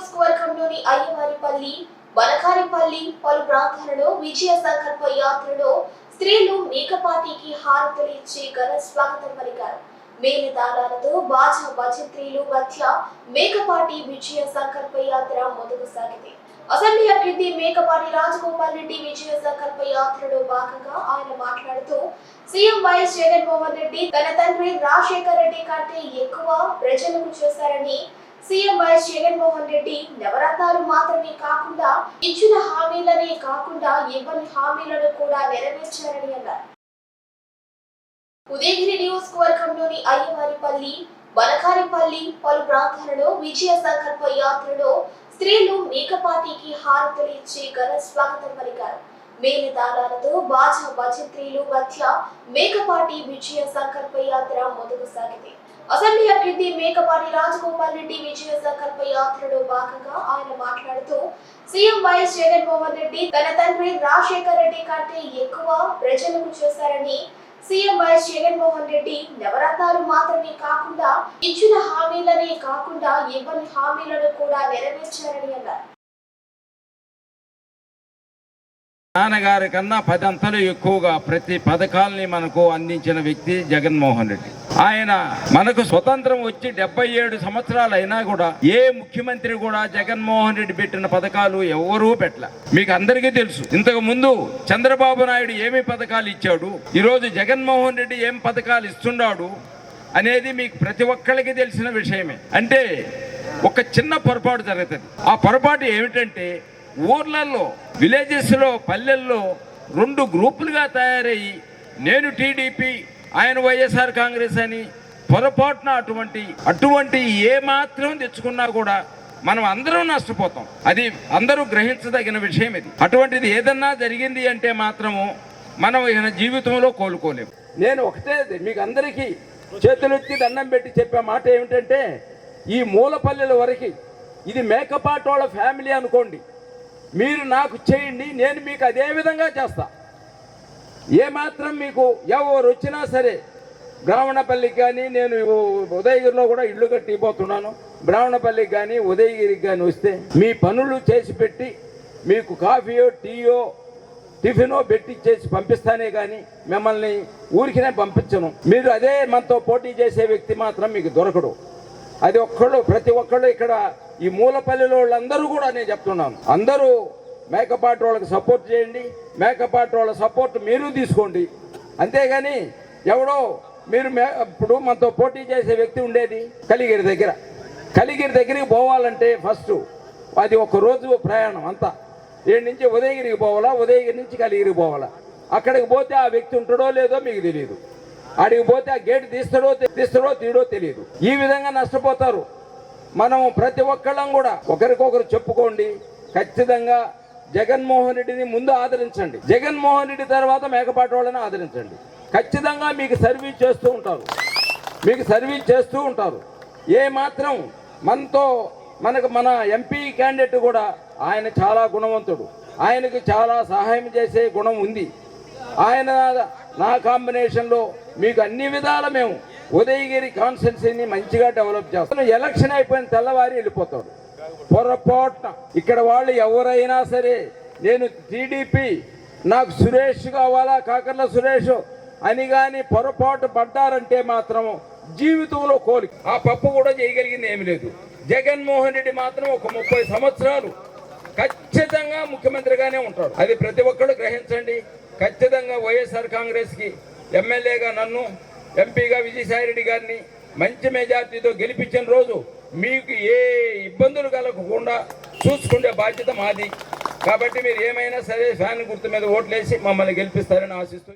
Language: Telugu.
నియోజకవర్గంలోని అయ్యవారిపల్లి వనకారిపల్లి పలు ప్రాంతాలలో విజయ సంకల్ప యాత్రలో స్త్రీలు మేకపాటికి హారతులు ఇచ్చి ఘన స్వాగతం పలికారు. మేళతాళాలతో బాజా భజంత్రీలు మధ్య మేకపాటి విజయ సంకల్ప యాత్ర ముందుకు సాగింది అసెంబ్లీ అభ్యర్థి మేకపాటి రాజగోపాల్ రెడ్డి విజయ సంకల్ప యాత్రలో భాగంగా ఆయన మాట్లాడుతూ సీఎం వైఎస్ జగన్మోహన్ రెడ్డి తన తండ్రి రాజశేఖర్ రెడ్డి కంటే ఎక్కువ ప్రజలకు చేశారని జగన్మోహన్ రెడ్డి నవరత్నాలు మాత్రమే కాకుండా ఇచ్చిన హామీలనే కాకుండా ఇవ్వని హామీలను కూడా నెరవేర్చారని అన్నారు. ఉదయగిరి నియోజకవర్గంలోని అయ్యవారిపల్లి వనకారిపల్లి పలు ప్రాంతాలలో విజయ సంకల్ప యాత్రలో స్త్రీలు మేకపాటికి హారతులు ఇచ్చి ఘన స్వాగతం పలికారు. మేళతాళాలతో బాజా భజంత్రీలు మధ్య మేకపాటి విజయ సంకల్ప యాత్ర ముందుకు సాగింది అసెంబ్లీ అభ్యర్థి మేకపాటి రాజగోపాల్ రెడ్డి విజయ సంకల్ప యాత్రలో భాగంగా ఆయన మాట్లాడుతూ సీఎం వైఎస్ జగన్మోహన్ రెడ్డి తన తండ్రి రాజశేఖర్ రెడ్డి కంటే ఎక్కువ ప్రజలకు చేశారని సీఎం వైఎస్ జగన్మోహన్ రెడ్డి నవరత్నాలు మాత్రమే కాకుండా ఇచ్చిన హామీలనే కాకుండా ఇవ్వని హామీలను కూడా నెరవేర్చారని అన్నారు. నాన్నగారి కన్నా పది అంతలు ఎక్కువగా ప్రతి పథకాల్ని మనకు అందించిన వ్యక్తి జగన్మోహన్ రెడ్డి. ఆయన మనకు స్వతంత్రం వచ్చి డెబ్బై ఏడు సంవత్సరాలు అయినా కూడా ఏ ముఖ్యమంత్రి కూడా జగన్మోహన్ రెడ్డి పెట్టిన పథకాలు ఎవరూ పెట్టలే. మీకు అందరికీ తెలుసు. ఇంతకు ముందు చంద్రబాబు నాయుడు ఏమి పథకాలు ఇచ్చాడు? ఈరోజు జగన్మోహన్ రెడ్డి ఏం పథకాలు ఇస్తున్నాడు అనేది మీకు ప్రతి ఒక్కరికి తెలిసిన విషయమే. అంటే ఒక చిన్న పొరపాటు జరుగుతుంది. ఆ పొరపాటు ఏమిటంటే ఊర్లలో విలేజెస్లో పల్లెల్లో రెండు గ్రూపులుగా తయారయ్యి నేను టీడీపీ ఆయన వైఎస్ఆర్ కాంగ్రెస్ అని పొరపాటున అటువంటి అటువంటి ఏ మాత్రం తెచ్చుకున్నా కూడా మనం అందరం నష్టపోతాం. అది అందరూ గ్రహించదగిన విషయం ఇది. అటువంటిది ఏదన్నా జరిగింది అంటే మాత్రము మనం ఇక జీవితంలో కోలుకోలేము. నేను ఒకటే మీకు అందరికీ చేతులెత్తి దండం పెట్టి చెప్పే మాట ఏమిటంటే ఈ మూలపల్లెల వరకు ఇది మేకపాటోళ్ళ ఫ్యామిలీ అనుకోండి. మీరు నాకు చేయండి నేను మీకు అదే విధంగా చేస్తా. ఏమాత్రం మీకు ఎవరు వచ్చినా సరే బ్రాహ్మణపల్లికి కానీ నేను ఉదయగిరిలో కూడా ఇల్లు కట్టిపోతున్నాను. బ్రాహ్మణపల్లికి కానీ ఉదయగిరికి కానీ వస్తే మీ పనులు చేసి పెట్టి మీకు కాఫీయో టీయో టిఫినో పెట్టి చేసి పంపిస్తానే కానీ మిమ్మల్ని ఊరికినే పంపించను. మీరు అదే మనతో పోటీ చేసే వ్యక్తి మాత్రం మీకు దొరకడు. అది ఒక్కళ్ళు ప్రతి ఒక్కళ్ళు ఇక్కడ ఈ మూలపల్లిలో వాళ్ళందరూ కూడా నేను చెప్తున్నాను. అందరూ మేకపాటి వాళ్ళకి సపోర్ట్ చేయండి. మేకపాటి వాళ్ళ సపోర్ట్ మీరు తీసుకోండి. అంతేగాని ఎవడో మీరు మే ఇప్పుడు మనతో పోటీ చేసే వ్యక్తి ఉండేది కలిగిరి దగ్గర. కలిగిరి దగ్గరికి పోవాలంటే ఫస్ట్ అది ఒక రోజు ప్రయాణం అంతా. ఏడు నుంచి ఉదయగిరికి పోవాలా ఉదయగిరి నుంచి కలిగిరికి పోవాలా. అక్కడికి పోతే ఆ వ్యక్తి ఉంటాడో లేదో మీకు తెలియదు. ఆడికి పోతే ఆ గేట్ తీస్తాడో తీస్తాడో తీడో తెలియదు. ఈ విధంగా నష్టపోతారు. మనం ప్రతి ఒక్కళ్ళం కూడా ఒకరికొకరు చెప్పుకోండి. ఖచ్చితంగా జగన్మోహన్ రెడ్డిని ముందు ఆదరించండి. జగన్మోహన్ రెడ్డి తర్వాత మేకపాటి వాళ్ళని ఆదరించండి. ఖచ్చితంగా మీకు సర్వీస్ చేస్తూ ఉంటారు. మీకు సర్వీస్ చేస్తూ ఉంటారు. ఏ మాత్రం మనతో మనకు మన ఎంపీ క్యాండిడేట్ కూడా ఆయన చాలా గుణవంతుడు. ఆయనకి చాలా సహాయం చేసే గుణం ఉంది. ఆయన నా కాంబినేషన్లో మీకు అన్ని విధాల మేము ఉదయగిరి కాన్స్టిట్యున్సీని మంచిగా డెవలప్ చేస్తాం. ఎలక్షన్ అయిపోయిన తెల్లవారి వెళ్ళిపోతాడు పొరపాటున ఇక్కడ వాళ్ళు ఎవరైనా సరే నేను టీడీపీ నాకు సురేష్ కావాలా కాకర్ల సురేష్ అని కానీ పొరపాటు పడ్డారంటే మాత్రం జీవితంలో కోలి ఆ పప్పు కూడా చేయగలిగింది ఏమి లేదు. జగన్మోహన్ రెడ్డి మాత్రం ఒక ముప్పై సంవత్సరాలు ఖచ్చితంగా ముఖ్యమంత్రిగానే ఉంటాడు. అది ప్రతి ఒక్కరు గ్రహించండి. ఖచ్చితంగా వైఎస్ఆర్ కాంగ్రెస్కి ఎమ్మెల్యేగా నన్ను ఎంపీగా విజయసాయిరెడ్డి గారిని మంచి మెజార్టీతో గెలిపించిన రోజు మీకు ఏ ఇబ్బందులు కలగకుండా చూసుకునే బాధ్యత మాది. కాబట్టి మీరు ఏమైనా సరే ఫ్యాన్ గుర్తు మీద ఓట్లేసి మమ్మల్ని గెలిపిస్తారని ఆశిస్తూ